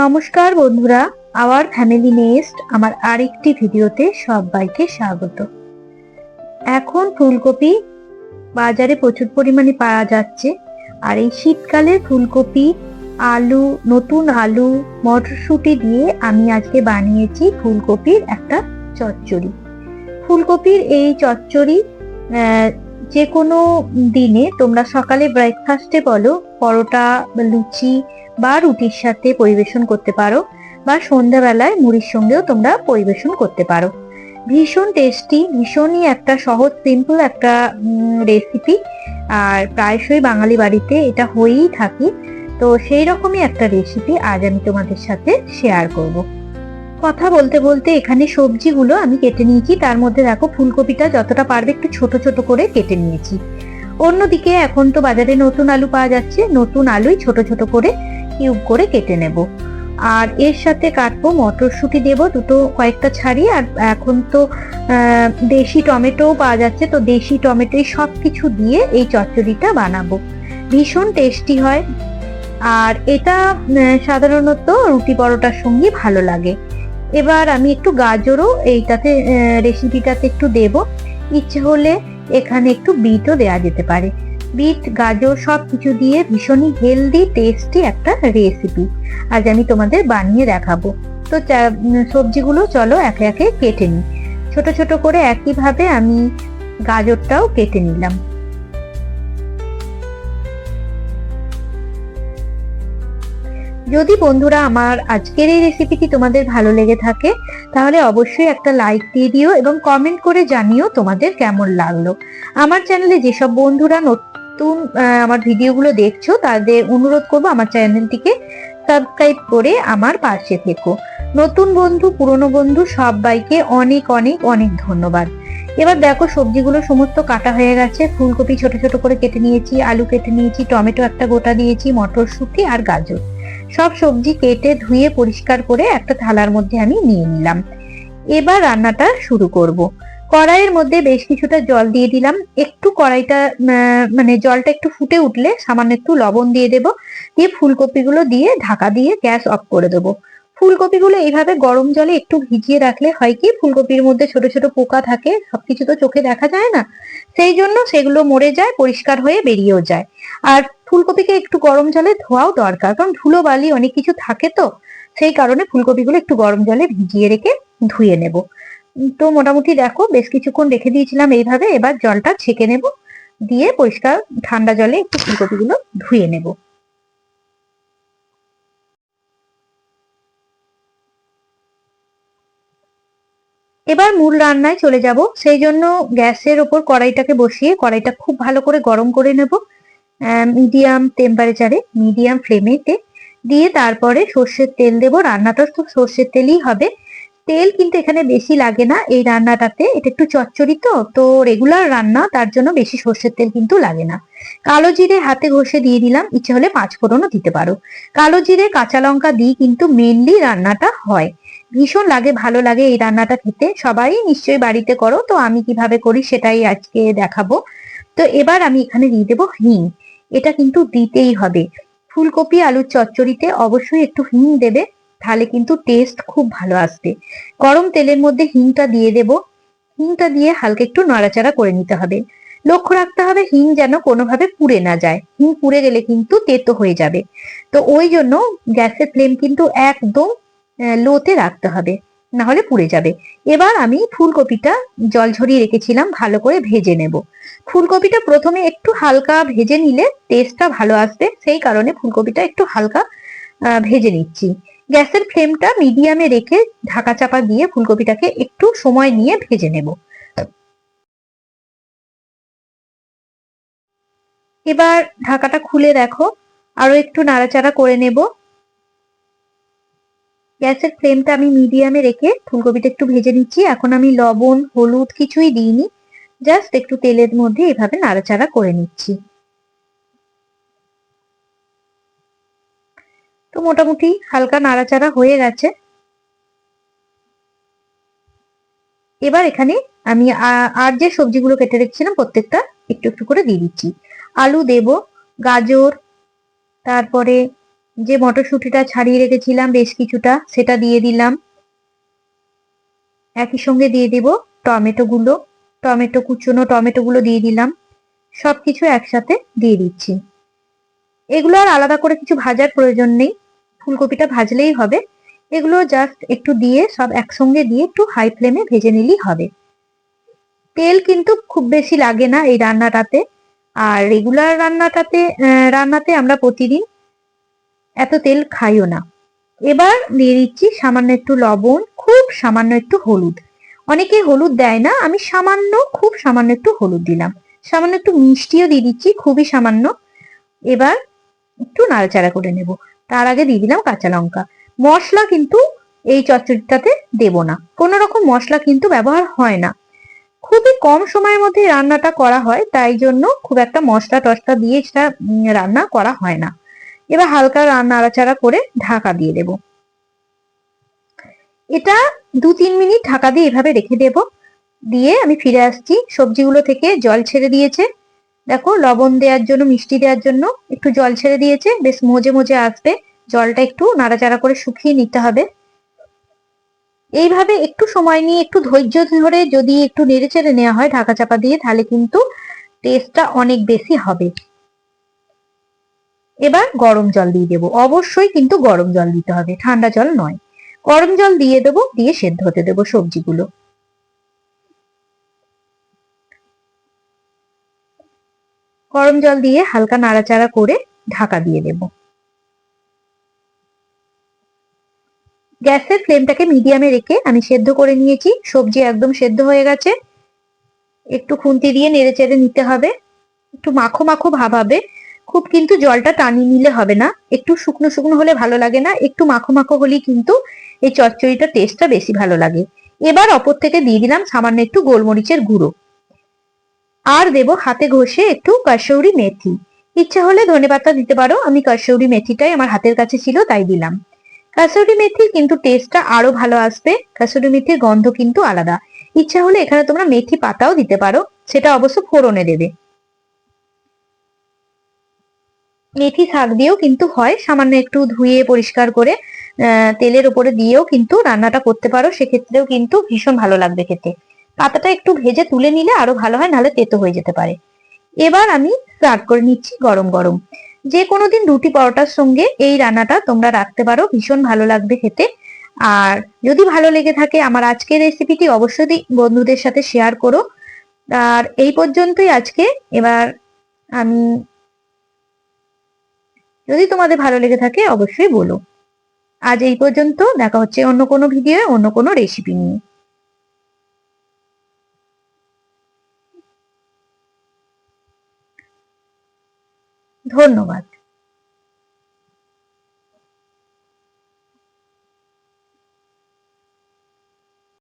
নমস্কার বন্ধুরা, our family nest, আমার আরেকটি ভিডিওতে সবাইকে স্বাগত। এখন ফুলকপি বাজারে প্রচুর পরিমাণে পাওয়া যাচ্ছে, আর এই শীতকালে ফুলকপি, আলু, নতুন আলু, মটরশুঁটি দিয়ে আমি আজকে বানিয়েছি ফুলকপির একটা চচ্চড়ি। ফুলকপির এই চচ্চড়ি যে কোনো দিনে তোমরা সকালে ব্রেকফাস্টে বলো, পরোটা লুচি বা রুটির সাথে পরিবেশন করতে পারো, বা সন্ধ্যাবেলায় মুড়ির সঙ্গেও তোমরা পরিবেশন করতে পারো। ভীষণ টেস্টি ভীষণই একটা সহজ সিম্পল একটা রেসিপি আর প্রায়শই বাঙালি বাড়িতে এটা হয়েই থাকি। তো সেই রকমই একটা রেসিপি আজ আমি তোমাদের সাথে শেয়ার করব। কথা বলতে বলতে এখানে সবজিগুলো আমি কেটে নিয়েছি। তার মধ্যে দেখো ফুলকপিটা যতটা পারবে একটু ছোট ছোট করে কেটে নিয়েছি। অন্যদিকে এখন তো বাজারে নতুন আলু পাওয়া যাচ্ছে। নতুন আলুই ছোট ছোট করে কিউব করে কেটে নেব। আর এর সাথে কাটবো মটরশুঁটি দেব, দুটো কয়েকটা ছাড়িয়ে। আর এখন তো দেশি টমেটো পাওয়া যাচ্ছে। তো দেশি টমেটোই সব কিছু দিয়ে এই চচ্চড়িটা বানাবো। ভীষণ টেস্টি হয়। আর এটা সাধারণত রুটি পরোটার সঙ্গে ভালো লাগে। এবার আমি একটু গাজরও এইটাতে রেসিপিটাতে একটু দেব। ইচ্ছে হলে এখানে একটু বিটও দেওয়া যেতে পারে। বিট, গাজর সব কিছু দিয়ে ভীষণই হেলদি টেস্টি একটা রেসিপি আজ আমি তোমাদের বানিয়ে দেখাবো। তো সবজিগুলো চলো একে একে কেটে নিই। ছোট ছোট করে একইভাবে আমি গাজরটাও কেটে নিলাম। যদি বন্ধুরা আমার আজকের এই রেসিপিটি তোমাদের ভালো লেগে থাকে, তাহলে অবশ্যই একটা লাইক দিয়ে দিও এবং কমেন্ট করে জানিও তোমাদের কেমন লাগল। আমার চ্যানেলে যেসব বন্ধুরা নতুন আমার ভিডিওগুলো দেখছ, তাদের অনুরোধ করব আমার চ্যানেলটিকে সাবস্ক্রাইব করে আমার পাশে থেকো। নতুন বন্ধু, পুরনো বন্ধু, সবাইকে অনেক অনেক অনেক ধন্যবাদ। এবার দেখো সবজিগুলো সমস্ত কাটা হয়ে গেছে। ফুলকপি ছোট ছোট করে কেটে নিয়েছি, আলু কেটে নিয়েছি, টমেটো একটা গোটা দিয়েছি, মটরশুঁটি আর গাজর। সব সবজি কেটে ধুয়ে পরিষ্কার করে একটা থালার মধ্যে আমি নিয়ে নিলাম। এবার রান্নাটা শুরু করব। কড়াইয়ের মধ্যে বেশ কিছুটা জল দিয়ে দিলাম। একটু কড়াইটা মানে জলটা একটু ফুটে উঠলে সামান্য একটু লবণ দিয়ে দেব। দিয়ে ফুলকপিগুলো দিয়ে ঢাকা দিয়ে গ্যাস অফ করে দেবো। ফুলকপিগুলো এইভাবে গরম জলে একটু ভিজিয়ে রাখলে হয় কি, ফুলকপির মধ্যে ছোট ছোট পোকা থাকে, সবকিছু তো চোখে দেখা যায় না। সেই জন্য সেগুলো মরে যায়, পরিষ্কার হয়ে বেরিয়েও যায়। আর ফুলকপিকে একটু গরম জলে ধোয়াও দরকার, কারণ ধুলো বালি অনেক কিছু থাকে তো। সেই কারণে ফুলকপিগুলো একটু গরম জলে ভিজিয়ে রেখে ধুয়ে নেব। তো মোটামুটি দেখো, বেশ কিছুক্ষণ রেখে দিয়েছিলাম এইভাবে, এবার জলটা ছেঁকে নেব। দিয়ে পরিষ্কার ঠান্ডা জলে একটু ফুলকপিগুলো ধুয়ে নেব। এবার মূল রান্নায় চলে যাব। সেই জন্য গ্যাসের ওপর কড়াইটাকে বসিয়ে কড়াইটা খুব ভালো করে গরম করে নেব। মিডিয়াম টেম্পারেচারে মিডিয়াম ফ্লেমেতে দিয়ে তারপরে সর্ষের তেল দেব। রান্নাটা তো সর্ষের তেলই হবে। তেল কিন্তু এখানে বেশি লাগে না। এই রান্নাটাতে এটা একটু চচ্চড়ি তো তো রেগুলার রান্না, তার জন্য বেশি সর্ষের তেল কিন্তু লাগে না। কালো জিরে হাতে ঘষে দিয়ে দিলাম, ইচ্ছে হলে পাঁচ ফোড়নও দিতে পারো। কালো জিরে, কাঁচা লঙ্কা দিয়ে কিন্তু মেনলি রান্নাটা হয়। ভীষণ লাগে, ভালো লাগে এই রান্নাটা খেতে। সবাই নিশ্চয়ই বাড়িতে করো, তো আমি কীভাবে করি সেটাই আজকে দেখাবো। তো এবার আমি এখানে দিয়ে দেবো হিং। এটা কিন্তু দিতেই হবে। ফুলকপি, আলুর চচ্চড়িতে অবশ্যই একটু হিং দেবে। তাহলে কিন্তু টেস্ট খুব ভালো আসবে। গরম তেলের মধ্যে হিংটা দিয়ে দেব। হিংটা দিয়ে হালকা একটু নাড়াচাড়া করে নিতে হবে। লক্ষ্য রাখতে হবে হিং যেন কোনোভাবে পুড়ে না যায়। হিং পুড়ে গেলে কিন্তু তেতো হয়ে যাবে। তো ওই জন্য গ্যাসের ফ্লেম কিন্তু একদম লোতে রাখতে হবে, না হলে পুড়ে যাবে। এবার আমি ফুলকপিটা জল ঝরিয়ে রেখেছিলাম, ভালো করে ভেজে নেব। ফুলকপিটা প্রথমে একটু হালকা ভেজে নিলে টেস্টটা ভালো আসবে। সেই কারণে ফুলকপিটা একটু হালকা ভেজে নিচ্ছি। গ্যাসের ফ্লেমটা মিডিয়ামে রেখে ঢাকা চাপা দিয়ে ফুলকপিটাকে একটু সময় নিয়ে ভেজে নেব। এবার ঢাকাটা খুলে দেখো, আরও একটু নাড়াচাড়া করে নেব। গ্যাসের ফ্লেমটা আমি মিডিয়ামে রেখে ফুলকপিটা একটু ভেজে নিচ্ছি। এখন আমি লবণ, হলুদ কিছুই দিইনি, জাস্ট একটু তেলের মধ্যে এভাবে নাড়াচাড়া করে নিচ্ছি। তো মোটামুটি হালকা নাড়াচাড়া হয়ে গেছে। এবার এখানে আমি আর যে সবজিগুলো কেটে রেখেছিলাম প্রত্যেকটা একটু একটু করে দিয়ে দিচ্ছি। আলু দেব, গাজর, তারপরে যে মটরশুঁটিটা ছাড়িয়ে রেখেছিলাম বেশ কিছুটা, সেটা দিয়ে দিলাম। একই সঙ্গে দিয়ে দিব টমেটো গুলো টমেটো কুচনো টমেটো গুলো দিয়ে দিলাম। সবকিছু একসাথে দিয়ে দিচ্ছি। এগুলো আর আলাদা করে কিছু ভাজার প্রয়োজন নেই। ফুলকপিটা ভাজলেই হবে। এগুলো জাস্ট একটু দিয়ে, সব একসঙ্গে দিয়ে একটু হাই ফ্লেমে ভেজে নিলেই হবে। তেল কিন্তু খুব বেশি লাগে না এই রান্নাটাতে। আর রেগুলার রান্নাটাতে রান্নাতে আমরা প্রতিদিন এত তেল খাইও না। এবার দিয়ে দিচ্ছি সামান্য একটু লবণ, খুব সামান্য একটু হলুদ। অনেকে হলুদ দেয় না, আমি সামান্য, খুব সামান্য একটু হলুদ দিলাম। সামান্য একটু মিষ্টিও দিয়ে দিচ্ছি, খুবই সামান্য। এবার একটু নাড়াচাড়া করে নেব। তার আগে দিয়ে দিলাম কাঁচা লঙ্কা। মশলা কিন্তু এই চচ্চড়িটাতে দেব না। কোনো রকম মশলা কিন্তু ব্যবহার হয় না। খুবই কম সময়ের মধ্যে রান্নাটা করা হয়, তাই জন্য খুব একটা মশলা টসলা দিয়ে সেটা রান্না করা হয় না। এবার হালকা রান্না নাড়াচাড়া করে ঢাকা দিয়ে দেব। এটা দু তিন মিনিট ঢাকা দিয়ে এভাবে রেখে দেব। দিয়ে আমি ফিরে আসছি। সবজিগুলো থেকে জল ছেড়ে দিয়েছে। দেখো, লবণ দেওয়ার জন্য, মিষ্টি দেওয়ার জন্য একটু জল ছেড়ে দিয়েছে। বেশ মজে মজে আসবে। জলটা একটু নাড়াচাড়া করে শুকিয়ে নিতে হবে। এইভাবে একটু সময় নিয়ে, একটু ধৈর্য ধরে যদি একটু নেড়ে চেড়ে নেওয়া হয় ঢাকা চাপা দিয়ে, তাহলে কিন্তু টেস্টটা অনেক বেশি হবে। এবার গরম জল দিয়ে দেবো। অবশ্যই কিন্তু গরম জল দিতে হবে। ঠান্ডা জল নয়। গরম জল দিয়ে দেবো, দিয়ে সেদ্ধ হতে দেবো সবজিগুলো। গরম জল দিয়ে হালকা নাড়াচাড়া করে ঢাকা দিয়ে দেব। গ্যাসের ফ্লেমটাকে মিডিয়ামে রেখে আমি সেদ্ধ করে নিয়েছি। সবজি একদম সেদ্ধ হয়ে গেছে। একটু খুন্তি দিয়ে নেড়ে চেড়ে নিতে হবে। একটু মাখো মাখো ভাব হবে। খুব কিন্তু জলটা টানিয়ে নিলে হবে না। একটু শুকনো শুকনো হলে ভালো লাগে না। একটু মাখো মাখো হলেই কিন্তু এই চচ্চড়িটার টেস্টটা বেশি ভালো লাগে। এবার অপর থেকে দিয়ে দিলাম সামান্য একটু গোলমরিচের গুঁড়ো। আর দেব হাতে ঘষে একটু কাশৌরি মেথি। ইচ্ছা হলে ধনেপাতা দিতে পারো, আমি কাসৌরি মেথিটাই আমার হাতের কাছে ছিল, তাই দিলাম। কাসৌরি মেথির কিন্তু টেস্টটা আরও ভালো আসবে কাসৌরি মেথির গন্ধ কিন্তু আলাদা। ইচ্ছা হলে এখানে তোমরা মেথি পাতাও দিতে পারো, সেটা অবশ্য ফোড়নে দেবে। মেথি শাক দিয়েও কিন্তু হয়, সামান্য একটু ধুয়ে পরিষ্কার করে তেলের উপরে দিয়েও কিন্তু রান্নাটা করতে পারো, সেক্ষেত্রেও কিন্তু ভীষণ ভালো লাগবে খেতে। পাতাটা একটু ভেজে তুলে নিলে আরও ভালো হয়, নাহলে তেতো হয়ে যেতে পারে। এবার আমি সার্ভ করে নিচ্ছি গরম গরম। যে কোনো দিন রুটি পরোটার সঙ্গে এই রান্নাটা তোমরা রাখতে পারো, ভীষণ ভালো লাগবে খেতে। আর যদি ভালো লেগে থাকে আমার আজকের রেসিপিটি অবশ্যই বন্ধুদের সাথে শেয়ার করো। আর এই পর্যন্তই আজকে। এবার আমি যদি তোমাদের ভালো লেগে থাকে অবশ্যই বলো। আজ এই পর্যন্ত দেখা হচ্ছে অন্য কোনো ভিডিও অন্য কোনো রেসিপি নিয়ে। ধন্যবাদ।